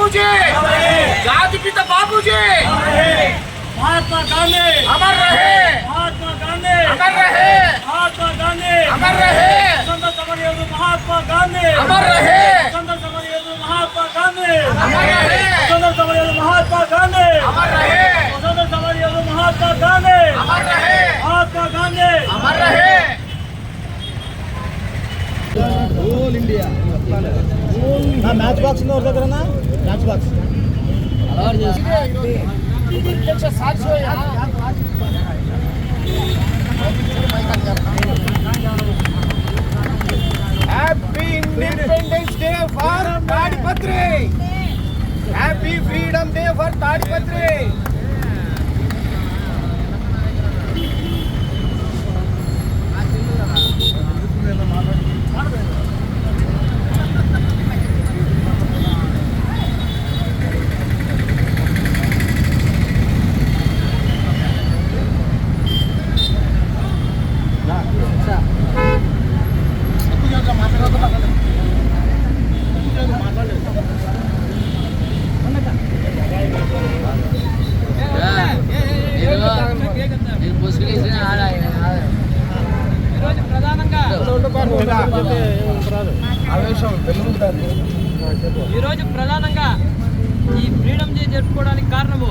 బాపూజీ జాతిపిత బాపూజీ మహాత్మా గాంధీ అమర్ రహే మహాత్మా గాంధీ అమర్ రహే మహాత్మా గాంధీ అమర్ రహే సమరయోధు మహాత్మా గాంధీ అమర్ రహే సమరయోధు మహాత్మా గాంధీ అమర్ రహే సమరయోధు మహాత్మా గాంధీ అమర్ రహే సమరయోధు మహాత్మా గాంధీ అమర్ రహే మహాత్మా గాంధీ అమర్ రహే ఓల్ ఇండియా నా మ్యాచ్ బాక్స్ ఉంది ಅವ್ರ ಹತ್ರನಾ Happy Independence Day for Tadipatri. Happy Freedom Day for Tadipatri. ఈరోజు ప్రధానంగా ఈ ఫ్రీడమ్ డే జరుపుకోవడానికి కారణము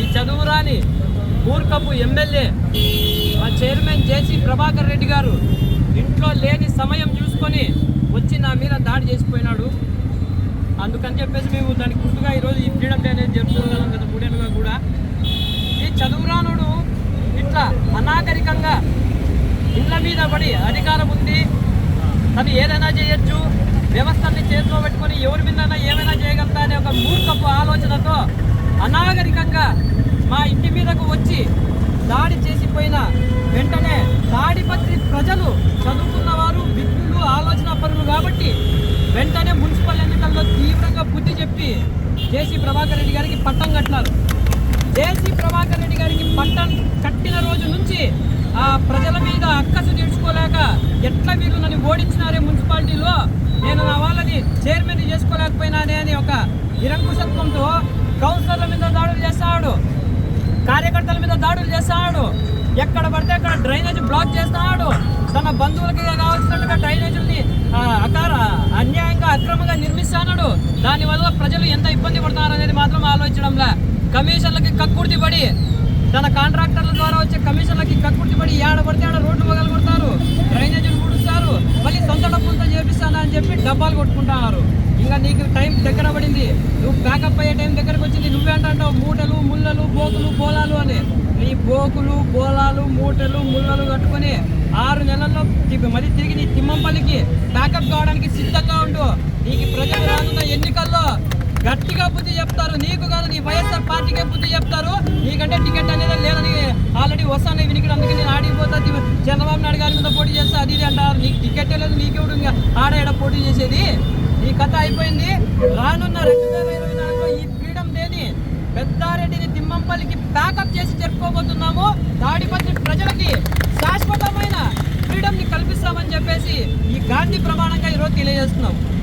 ఈ చదువు రాని మూర్ఖపు ఎమ్మెల్యే మా చైర్మన్ జేసీ ప్రభాకర్ రెడ్డి గారు ఇంట్లో లేని సమయం చూసుకొని వచ్చి నా మీద దాడి చేసిపోయినాడు అందుకని చెప్పేసి మేము దానికి గుర్తుగా ఈరోజు ఈ ఫ్రీడమ్ డే అనేది జరుపుకుంటున్నాం కదా మూడేళ్ళుగా కూడా ఈ చదువురానుడు ఇట్లా అనాగరికంగా ఇళ్ళ మీద పడి అధికారం ఉంది తను ఏదైనా చేయొచ్చు వ్యవస్థని చేతిలో పెట్టుకొని ఎవరి మీద ఏమైనా చేయగలతా అనే ఒక మూర్ఖపు ఆలోచనతో అనాగరికంగా మా ఇంటి మీదకు వచ్చి దాడి చేసిపోయిన వెంటనే తాడిపత్రి ప్రజలు చదువుకున్న వారు విద్యులు ఆలోచన పరులు కాబట్టి వెంటనే మున్సిపల్ ఎన్నికల్లో తీవ్రంగా బుద్ధి చెప్పి జేసీ ప్రభాకర్ రెడ్డి గారికి పట్టం కట్టినారు జేసీ ప్రభాకర్ రెడ్డి గారికి పట్టం కట్టిన రోజు నుంచి ప్రజల మీద అక్కసు తీర్చుకోలేక ఎట్లా వీరు నన్ను ఓడించినారే మున్సిపాలిటీలో నేను నా వాళ్ళని చైర్మన్ చేసుకోలేకపోయినానే అని ఒక నిరంకుశత్వంతో కౌన్సిలర్ల మీద దాడులు చేస్తాడు కార్యకర్తల మీద దాడులు చేస్తాడు ఎక్కడ పడితే అక్కడ డ్రైనేజ్ బ్లాక్ చేస్తాడు తన బంధువులకి కావాల్సినట్టుగా డ్రైనేజీని అకార దానివల్ల ప్రజలు ఎంత ఇబ్బంది పడుతున్నారు అనేది మాత్రం ఆలోచించడంలా కమిషన్లకి కక్కుర్తి పడి తన కాంట్రాక్టర్ల ద్వారా వచ్చే కమిషన్లకి కక్కుర్తి పడి ఏడ పడితే ఆడ రోడ్లు మొదలు కొడతారు డ్రైనేజీలు కూడుస్తారు మళ్ళీ సొంత డబ్బులతో చేపిస్తాను అని చెప్పి డబ్బాలు కొట్టుకుంటున్నారు ఇంకా నీకు టైం దగ్గర పడింది నువ్వు బ్యాకప్ అయ్యే టైం దగ్గరకు వచ్చింది నువ్వేంటావు మూటలు ముళ్ళలు బోకులు బోలాలు అని నీ బోకులు బోలాలు మూటలు ముళ్ళలు కట్టుకొని ఆరు నెలల్లో మళ్ళీ తిరిగి నీ తిమ్మంపల్లికి బ్యాకప్ కావడానికి సిద్ధంగా ఉండు నీకు గట్టిగా బుద్ధి చెప్తారు నీకు కాదు నీ వైఎస్ఆర్ పార్టీకే బుద్ధి చెప్తారు నీకంటే టికెట్ అనేది లేదని ఆల్రెడీ వస్తాను వినికి అందుకే నేను ఆడిపోతా చంద్రబాబు నాయుడు గారి మీద పోటీ చేస్తా అది ఇది అంటారు నీకు టికెట్ లేదు నీకే ఇంకా ఆడ పోటీ చేసేది ఈ కథ అయిపోయింది రానున్న రెండు వేల ఇరవై ఈ ఫ్రీడమ్ డేని పెద్దారెడ్డిని తిమ్మంపల్లికి ప్యాకప్ చేసి జరుపుకోబోతున్నాము దాడిపత్రి ప్రజలకి శాశ్వతమైన ఫ్రీడమ్ని కల్పిస్తామని చెప్పేసి ఈ గాంధీ ప్రమాణంగా ఈరోజు తెలియజేస్తున్నాము